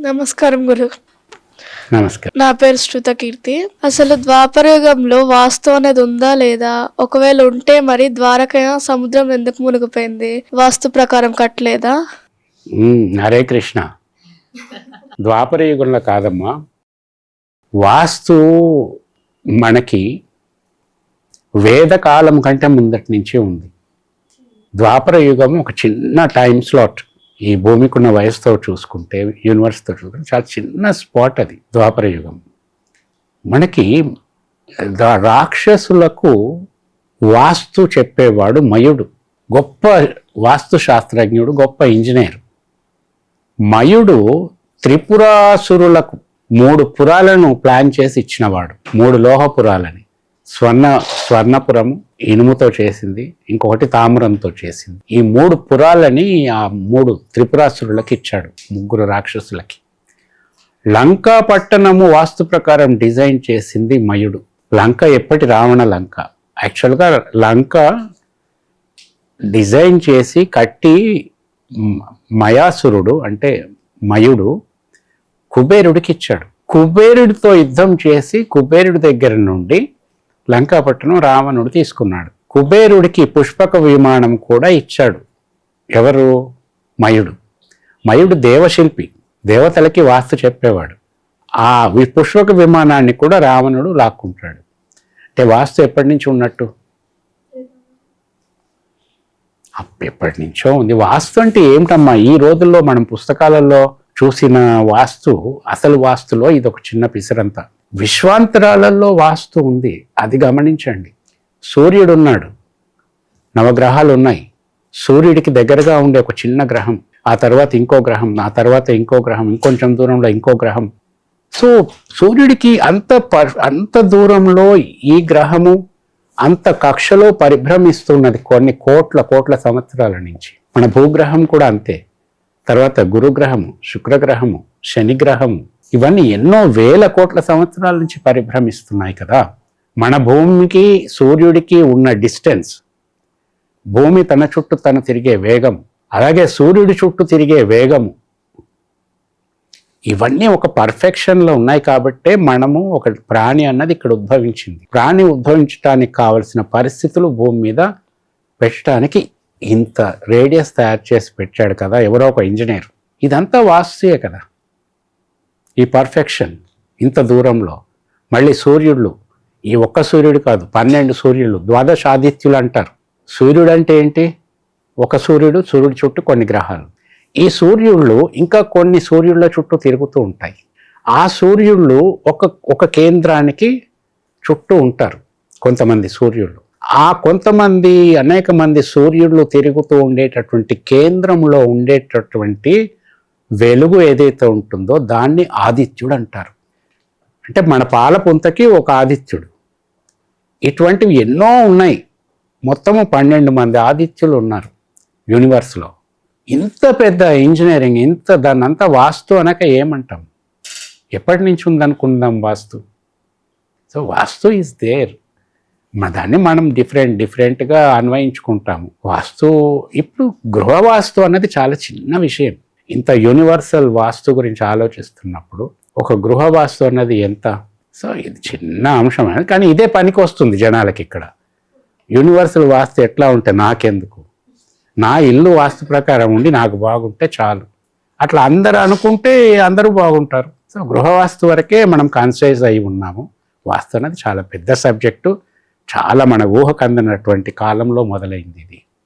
నమస్కారం గురు. నమస్కారం. నా పేరు శృత కీర్తి. అసలు ద్వాపరయుగంలో వాస్తు అనేది ఉందా లేదా? ఒకవేళ ఉంటే మరి ద్వారక సముద్రం ఎందుకు మునిగిపోయింది? వాస్తు ప్రకారం కట్టలేదా? హరే కృష్ణ. ద్వాపర యుగంలో కాదమ్మా. వాస్తు మనకి వేదకాలం కంటే ముందటి నుంచే ఉంది. ద్వాపర యుగం ఒక చిన్న టైం స్లాట్ ఈ భూమికున్న వయసుతో చూసుకుంటే యూనివర్స్తో చూసుకుంటే చాలా చిన్న స్పాట్ అది ద్వాపర యుగం. మనకి దా- రాక్షసులకు వాస్తు చెప్పేవాడు మయుడు గొప్ప వాస్తు శాస్త్రజ్ఞుడు గొప్ప ఇంజనీర్ మయుడు త్రిపురాసురులకు మూడు పురాలను ప్లాన్ చేసి ఇచ్చినవాడు మూడు లోహపురాలని. స్వర్ణ స్వర్ణపురం ఇనుముతో చేసింది ఇంకొకటి తామరంతో చేసింది. ఈ మూడు పురాలని ఆ మూడు త్రిపురాసురులకు ఇచ్చాడు ముగ్గురు రాక్షసులకి. లంకా పట్టణము వాస్తు ప్రకారం డిజైన్ చేసింది మయుడు. లంక ఎప్పటి రావణ లంక? యాక్చువల్గా లంక డిజైన్ చేసి కట్టి మయాసురుడు అంటే మయుడు కుబేరుడికి ఇచ్చాడు. కుబేరుడితో యుద్ధం చేసి కుబేరుడి దగ్గర నుండి లంకాపట్టణం రావణుడు తీసుకున్నాడు. కుబేరుడికి పుష్పక విమానం కూడా ఇచ్చాడు. ఎవరు? మయుడు. మయుడు దేవశిల్పి. దేవతలకి వాస్తు చెప్పేవాడు. ఆ పుష్పక విమానాన్ని కూడా రావణుడు లాక్కుంటాడు. అంటే వాస్తు ఎప్పటి నుంచి ఉన్నట్టు? ఎప్పటి నుంచో ఉంది. వాస్తు అంటే ఏమిటమ్మా? ఈ రోజుల్లో మనం పుస్తకాలలో చూసిన వాస్తు అసలు వాస్తులో ఇది ఒక చిన్న పిసరంతా. విశ్వాంతరాలలో వాస్తు ఉంది. అది గమనించండి. సూర్యుడు ఉన్నాడు నవగ్రహాలు ఉన్నాయి సూర్యుడికి దగ్గరగా ఉండే ఒక చిన్న గ్రహం ఆ తర్వాత ఇంకో గ్రహం ఆ తర్వాత ఇంకో గ్రహం ఇంకొంచెం దూరంలో ఇంకో గ్రహం. సో సూర్యుడికి అంత అంత దూరంలో ఈ గ్రహము అంత కక్షలో పరిభ్రమిస్తున్నది కొన్ని కోట్ల కోట్ల సంవత్సరాల నుంచి. మన భూగ్రహం కూడా అంతే. తర్వాత గురుగ్రహము శుక్రగ్రహము శనిగ్రహము ఇవన్నీ ఎన్నో వేల కోట్ల సంవత్సరాల నుంచి పరిభ్రమిస్తున్నాయి కదా. మన భూమికి సూర్యుడికి ఉన్న డిస్టెన్స్ భూమి తన చుట్టూ తను తిరిగే వేగం అలాగే సూర్యుడి చుట్టూ తిరిగే వేగము ఇవన్నీ ఒక పర్ఫెక్షన్లో ఉన్నాయి కాబట్టే మనము ఒక ప్రాణి అన్నది ఇక్కడ ఉద్భవించింది. ప్రాణి ఉద్భవించడానికి కావలసిన పరిస్థితులు భూమి మీద పెట్టడానికి ఇంత రేడియస్ తయారు చేసి పెట్టాడు కదా ఎవరో ఒక ఇంజనీర్ ఇదంతా వాస్తుయే కదా. ఈ పర్ఫెక్షన్ ఇంత దూరంలో. మళ్ళీ సూర్యుడు ఈ ఒక్క సూర్యుడు కాదు పన్నెండు సూర్యులు ద్వాదశ ఆదిత్యులు అంటారు. సూర్యుడు అంటే ఏంటి? ఒక సూర్యుడు సూర్యుడి చుట్టూ కొన్ని గ్రహాలు. ఈ సూర్యుళ్ళు ఇంకా కొన్ని సూర్యుళ్ళ చుట్టూ తిరుగుతూ ఉంటాయి. ఆ సూర్యుళ్ళు ఒక ఒక కేంద్రానికి చుట్టూ ఉంటారు కొంతమంది సూర్యుళ్ళు. ఆ కొంతమంది అనేక మంది సూర్యుళ్ళు తిరుగుతూ ఉండేటటువంటి కేంద్రంలో ఉండేటటువంటి వెలుగు ఏదైతే ఉంటుందో దాన్ని ఆదిత్యుడు అంటారు. అంటే మన పాల పుంతకి ఒక ఆదిత్యుడు. ఇటువంటివి ఎన్నో ఉన్నాయి. మొత్తము పన్నెండు మంది ఆదిత్యులు ఉన్నారు యూనివర్స్లో ఇంత పెద్ద ఇంజనీరింగ్ ఇంత దాన్ని అంతా వాస్తు అనక ఏమంటాం? ఎప్పటి నుంచి ఉందనుకుందాం వాస్తు? సో వాస్తు ఈజ్ దేర్ మన దాన్ని మనం డిఫరెంట్ డిఫరెంట్గా అన్వయించుకుంటాము. వాస్తు ఇప్పుడు గృహ వాస్తు అన్నది చాలా చిన్న విషయం. ఇంత యూనివర్సల్ వాస్తు గురించి ఆలోచిస్తున్నప్పుడు ఒక గృహ వాస్తు అన్నది ఎంత? సో ఇది చిన్న అంశం కానీ ఇదే పనికి వస్తుంది జనాలకి ఇక్కడ. యూనివర్సల్ వాస్తు ఎట్లా ఉంటే నాకెందుకు? నా ఇల్లు వాస్తు ప్రకారం ఉండి నాకు బాగుంటే చాలు. అట్లా అందరూ అనుకుంటే అందరూ బాగుంటారు. సో గృహవాస్తు వరకే మనం కాన్షియస్ అయి ఉన్నాము. వాస్తు అనేది చాలా పెద్ద సబ్జెక్టు చాలా మన ఊహకు అందినటువంటి కాలంలో మొదలైంది ఇది.